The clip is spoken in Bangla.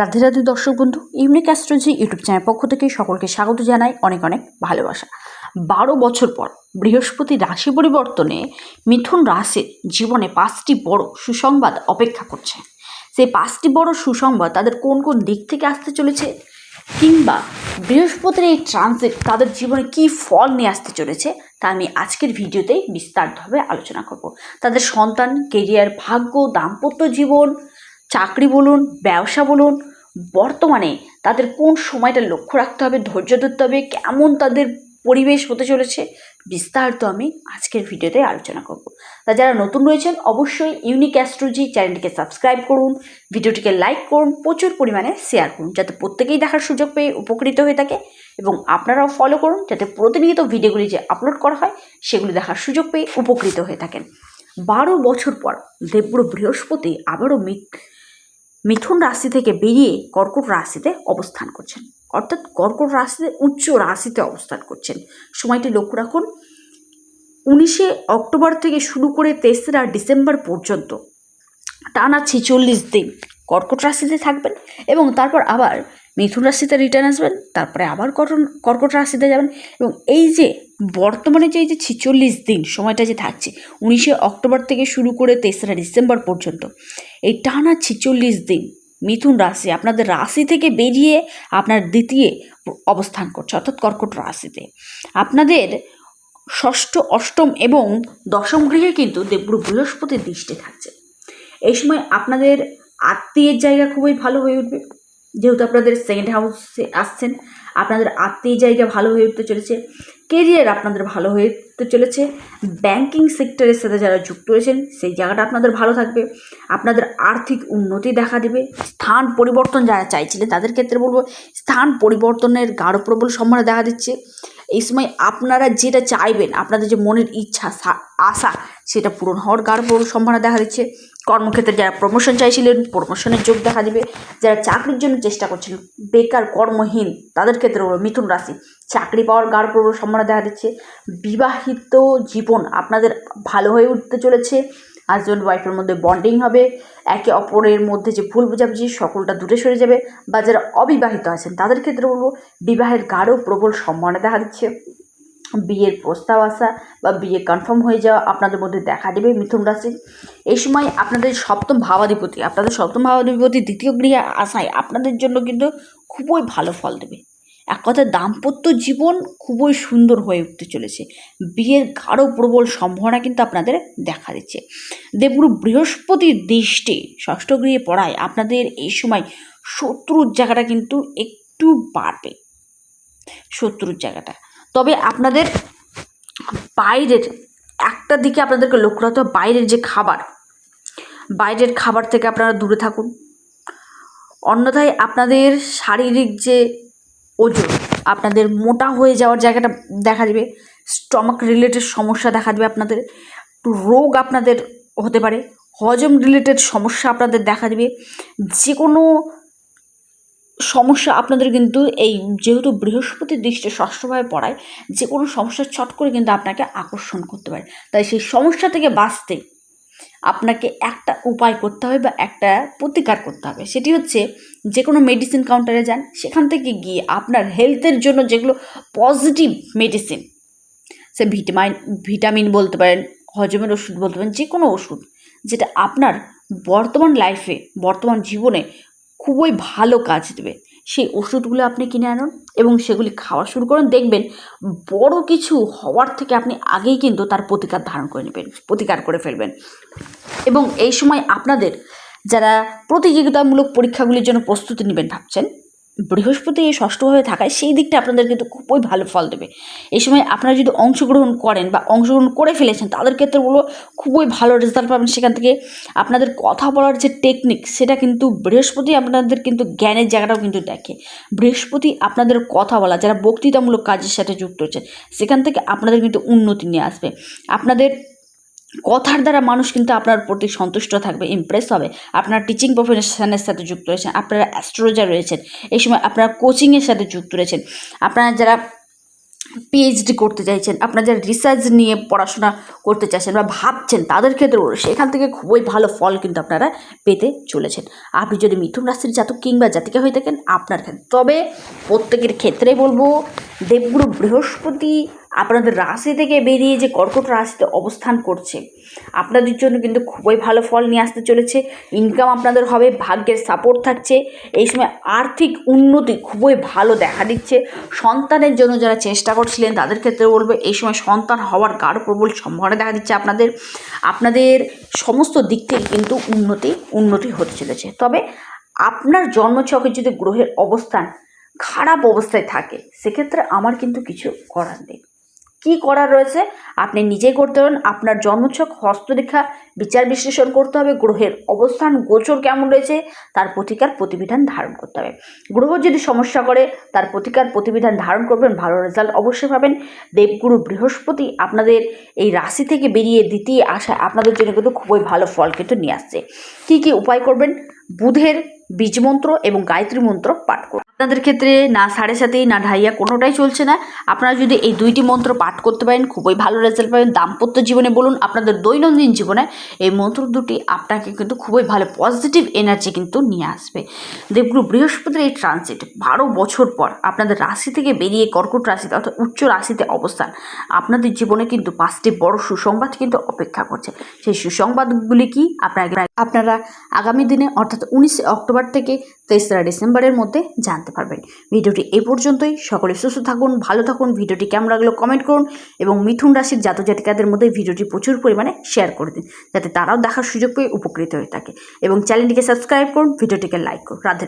রাধে রাধে দর্শক বন্ধু ইউনিক অ্যাস্ট্রোলজি ইউটিউব চ্যানেল পক্ষ থেকে সকলকে স্বাগত জানাই অনেক অনেক ভালোবাসা। বারো বছর পর বৃহস্পতি রাশি পরিবর্তনে মিথুন রাশির জীবনে পাঁচটি বড় সুসংবাদ অপেক্ষা করছে। সেই পাঁচটি বড় সুসংবাদ তাদের কোন কোন দিক থেকে আসতে চলেছে কিংবা বৃহস্পতির এই ট্রানজিট তাদের জীবনে কী ফল নিয়ে আসতে চলেছে তা আমি আজকের ভিডিওতেই বিস্তারিতভাবে আলোচনা করব। তাদের সন্তান কেরিয়ার ভাগ্য, দাম্পত্য জীবন চাকরি বলুন, ব্যবসা বলুন, বর্তমানে তাদের কোন সময়টা লক্ষ্য রাখতে হবে, ধৈর্য ধরতে হবে, কেমন তাদের পরিবেশ হতে চলেছে, বিস্তারিত আমি আজকের ভিডিওতে আলোচনা করব। তা যারা নতুন রয়েছেন, অবশ্যই ইউনিক অ্যাস্ট্রোলজি চ্যানেলটিকে সাবস্ক্রাইব করুন, ভিডিওটিকে লাইক করুন, প্রচুর পরিমাণে শেয়ার করুন, যাতে প্রত্যেকেই দেখার সুযোগ পেয়ে উপকৃত হয়ে থাকে এবং আপনারাও ফলো করুন, যাতে প্রতিনিয়ত ভিডিওগুলি যে আপলোড করা হয়, সেগুলি দেখার সুযোগ পেয়ে উপকৃত হয়ে থাকেন। বারো বছর পর দেবগুরু বৃহস্পতি আবারও মিথুন রাশি থেকে বেরিয়ে কর্কট রাশিতে অবস্থান করছেন। অর্থাৎ কর্কট রাশিতে উচ্চ রাশিতে অবস্থান করছেন। সময়টি লক্ষ্য রাখুন, উনিশে অক্টোবর থেকে শুরু করে তেসরা ডিসেম্বর পর্যন্ত টানা ছেচল্লিশ দিন কর্কট রাশিতে থাকবেন এবং তারপর আবার মিথুন রাশিতে রিটার্ন আসবেন, তারপরে আবার কর্কট রাশিতে যাবেন এবং এই যে বর্তমানে যে এই যে ছেচল্লিশ দিন সময়টা যে থাকছে, উনিশে অক্টোবর থেকে শুরু করে তেসরা ডিসেম্বর পর্যন্ত, এই টানা ছেচল্লিশ দিন মিথুন রাশি আপনাদের রাশি থেকে বেরিয়ে আপনার দ্বিতীয় অবস্থান করছে, অর্থাৎ কর্কট রাশিতে। আপনাদের ষষ্ঠ, অষ্টম এবং দশম গৃহে কিন্তু দেবগুরু বৃহস্পতির দৃষ্টি থাকছে। এই সময় আপনাদের আত্মীয়ের জায়গা খুবই ভালো হয়ে উঠবে, যেহেতু আপনাদের সেকেন্ড হাউসে আসছেন। আপনাদের আত্মীয় জায়গা ভালো হয়ে উঠতে চলেছে কেরিয়ার আপনাদের ভালো হয়ে উঠতে চলেছে ব্যাংকিং সেক্টরের সাথে যারা যুক্ত রয়েছেন, সেই জায়গাটা আপনাদের ভালো থাকবে, আপনাদের আর্থিক উন্নতি দেখা দেবে, স্থান পরিবর্তন যারা চাইছিলেন তাদের ক্ষেত্রে বলব, স্থান পরিবর্তনের গাঢ় প্রবল সম্ভাবনা দেখা দিচ্ছে এই সময় আপনারা যেটা চাইবেন, আপনাদের যে মনের ইচ্ছা আশা, সেটা পূরণ হওয়ার গাঢ় সম্ভাবনা দেখা দিচ্ছে। কর্মক্ষেত্রে যারা প্রমোশন চাইছিলেন প্রমোশনের যোগ দেখা দিবে। যারা চাকরির জন্য চেষ্টা করছিলেন, বেকার, কর্মহীন, তাদের ক্ষেত্রে হলো মিথুন রাশি চাকরি পাওয়ার গাঢ় সম্ভাবনা দেখা দিচ্ছে। বিবাহিত জীবন আপনাদের ভালো হয়ে উঠতে চলেছে। হাজব্যান্ড ওয়াইফের মধ্যে বন্ডিং হবে। একে অপরের মধ্যে যে ভুল বোঝাবুঝি, সকলটা দূরে সরে যাবে বা যারা অবিবাহিত আছেন, তাদের ক্ষেত্রে বলব বিবাহের গাঢ় প্রবল সম্ভাবনা দেখা দিচ্ছে। বিয়ের প্রস্তাব আসা বা বিয়ে কনফার্ম হয়ে যাওয়া আপনাদের মধ্যে দেখা দেবে মিথুন রাশি। এই সময় আপনাদের সপ্তম ভাবাধিপতি, আপনাদের সপ্তম ভাবাধিপতি দ্বিতীয় গৃহে আসায় আপনাদের জন্য কিন্তু খুবই ভালো ফল দেবে। এক কথায় দাম্পত্য জীবন খুবই সুন্দর হয়ে উঠতে চলেছে। বিয়ের গাঢ় প্রবল সম্ভাবনা কিন্তু আপনাদের দেখা দিচ্ছে। দেবগুরু বৃহস্পতির দৃষ্টি ষষ্ঠ গৃহে পড়ায় আপনাদের এই সময় শত্রুর জায়গাটা কিন্তু একটু বাড়বে। শত্রুর জায়গাটা। তবে আপনাদের বাইরের একটা দিকে আপনাদেরকে লক্ষ্য রাখতে হবে, বাইরের যে খাবার, বাইরের খাবার থেকে আপনারা দূরে থাকুন। অন্যথায় আপনাদের শারীরিক যে ওজন। আপনাদের মোটা হয়ে যাওয়ার জায়গাটা দেখা দেবে। স্টমাক রিলেটেড সমস্যা দেখা দেবে আপনাদের। রোগ আপনাদের হতে পারে। হজম রিলেটেড সমস্যা আপনাদের দেখা দেবে। যে কোনো সমস্যা আপনাদের কিন্তু এই যেহেতু বৃহস্পতির দৃষ্টি ষষ্ঠভাবে পড়ায় যে কোনো সমস্যা ছট করে কিন্তু আপনাকে আকর্ষণ করতে পারে। তাই সেই সমস্যা থেকে বাঁচতে আপনাকে একটা উপায় করতে হবে বা একটা প্রতিকার করতে হবে। সেটি হচ্ছে যে কোনো মেডিসিন কাউন্টারে যান, সেখান থেকে গিয়ে আপনার হেলথের জন্য যেগুলো পজিটিভ মেডিসিন সে ভিটামিন ভিটামিন বলতে পারেন, হজমের ওষুধ বলতে পারেন যে কোনো ওষুধ, যেটা আপনার বর্তমান লাইফে বর্তমান জীবনে খুবই ভালো কাজ দেবে। সেই ওষুধগুলো আপনি কিনে আনুন এবং সেগুলি খাওয়া শুরু করুন। দেখবেন বড় কিছু হওয়ার থেকে আপনি আগেই কিন্তু তার প্রতিকার ধারণ করে নেবেন, প্রতিকার করে ফেলবেন। এবং এই সময় আপনাদের যারা প্রতিযোগিতামূলক পরীক্ষাগুলির জন্য প্রস্তুতি নেবেন ভাবছেন, বৃহস্পতি এই ষষ্ঠভাবে থাকায় সেই দিকটা আপনাদের কিন্তু খুবই ভালো ফল দেবে। এই সময় আপনারা যদি অংশগ্রহণ করেন বা অংশগ্রহণ করে ফেলেছেন, তাদের ক্ষেত্রে খুবই ভালো রেজাল্ট পাবেন। সেখান থেকে আপনাদের কথা বলার যে টেকনিক সেটা কিন্তু বৃহস্পতি আপনাদের কিন্তু জ্ঞানের জায়গাটাও কিন্তু দেখে। বৃহস্পতি আপনাদের কথা বলা, যারা বক্তৃতামূলক কাজের সাথে যুক্ত হচ্ছে সেখান থেকে আপনাদের কিন্তু উন্নতি নিয়ে আসবে। আপনাদের কথার দ্বারা মানুষ কিন্তু আপনার প্রতি সন্তুষ্ট থাকবে ইমপ্রেস হবে। আপনার টিচিং প্রফেশনের সাথে যুক্ত রয়েছেন আপনারা অ্যাস্ট্রোলজার রয়েছেন, এই সময় আপনারা কোচিংয়ের সাথে যুক্ত রয়েছেন, আপনারা যারা পিএইচডি করতে চাইছেন, আপনারা যারা রিসার্চ নিয়ে পড়াশোনা করতে চাইছেন বা ভাবছেন তাদের ক্ষেত্রে সেখান থেকে খুবই ভালো ফল কিন্তু আপনারা পেতে চলেছেন। আপনি যদি মিথুন রাশির জাতক কিংবা জাতিকা হয়ে থাকেন, আপনার ক্ষেত্রে, তবে প্রত্যেকের ক্ষেত্রে বলব, দেবগুরু বৃহস্পতি আপনাদের রাশি থেকে বেরিয়ে যে কর্কট রাশিতে অবস্থান করছে, আপনাদের জন্য কিন্তু খুবই ভালো ফল নিয়ে আসতে চলেছে ইনকাম আপনাদের হবে, ভাগ্যের সাপোর্ট থাকছে, এই সময় আর্থিক উন্নতি খুবই ভালো দেখা দিচ্ছে, সন্তানের জন্য যারা চেষ্টা করছিলেন তাদের ক্ষেত্রে বলব এই সময় সন্তান হওয়ার গাঢ় প্রবল সম্ভাবনা দেখা দিচ্ছে আপনাদের আপনাদের সমস্ত দিক থেকে কিন্তু উন্নতি উন্নতি হতে চলেছে। তবে আপনার জন্মছকে যদি গ্রহের অবস্থান খারাপ অবস্থায় থাকে, সেক্ষেত্রে আমার কিন্তু কিছু করার নেই। কী করার রয়েছে, আপনি নিজেই করতে পারেন। আপনার জন্মছক হস্তরেখা বিচার বিশ্লেষণ করতে হবে। গ্রহের অবস্থান, গোচর কেমন রয়েছে, তার প্রতিকার প্রতিবিধান ধারণ করতে হবে। গ্রহ যদি সমস্যা করে, তার প্রতিকার প্রতিবিধান ধারণ করবেন, ভালো রেজাল্ট অবশ্যই পাবেন। দেবগুরু বৃহস্পতি আপনাদের এই রাশি থেকে বেরিয়ে দ্বিতীয় আসা আপনাদের জন্য কিন্তু খুবই ভালো ফল কিন্তু নিয়ে আসছে। কী কী উপায় করবেন? বুধের বীজমন্ত্র এবং গায়ত্রী মন্ত্র পাঠ করুন। আপনাদের ক্ষেত্রে না সাড়ে সাথে না ঢাইয়া কোনোটাই চলছে না। আপনারা যদি এই দুইটি মন্ত্র পাঠ করতে পারেন, খুবই ভালো রেজাল্ট পাবেন। দাম্পত্য জীবনে বলুন, আপনাদের দৈনন্দিন জীবনে এই মন্ত্র দুটি আপনাকে কিন্তু খুবই ভালো পজিটিভ এনার্জি কিন্তু নিয়ে আসবে। দেবগুরু বৃহস্পতির এই ট্রানজিট বারো বছর পর আপনাদের রাশি থেকে বেরিয়ে কর্কট রাশিতে অর্থাৎ উচ্চ রাশিতে অবস্থান, আপনাদের জীবনে কিন্তু পাঁচটি বড় সুসংবাদ কিন্তু অপেক্ষা করছে। সেই সুসংবাদগুলি কি? আপনাকে আপনারা আগামী দিনে, অর্থাৎ উনিশে অক্টোবর থেকে তেসরা ডিসেম্বরের মধ্যে জানতে পারবেন। ভিডিওটি এই পর্যন্তই। সকলে সুস্থ থাকুন, ভালো থাকুন। ভিডিওটি কেমন লাগল কমেন্ট করুন এবং মিথুন রাশির জাতক জাতিকাদের মধ্যে ভিডিওটি প্রচুর পরিমাণে শেয়ার করে দিন, যাতে তারাও দেখার সুযোগ পেয়ে উপকৃত হয়ে থাকে। এবং চ্যানেলটিকে সাবস্ক্রাইব করুন, ভিডিওটিকে লাইক করুন। রাধে।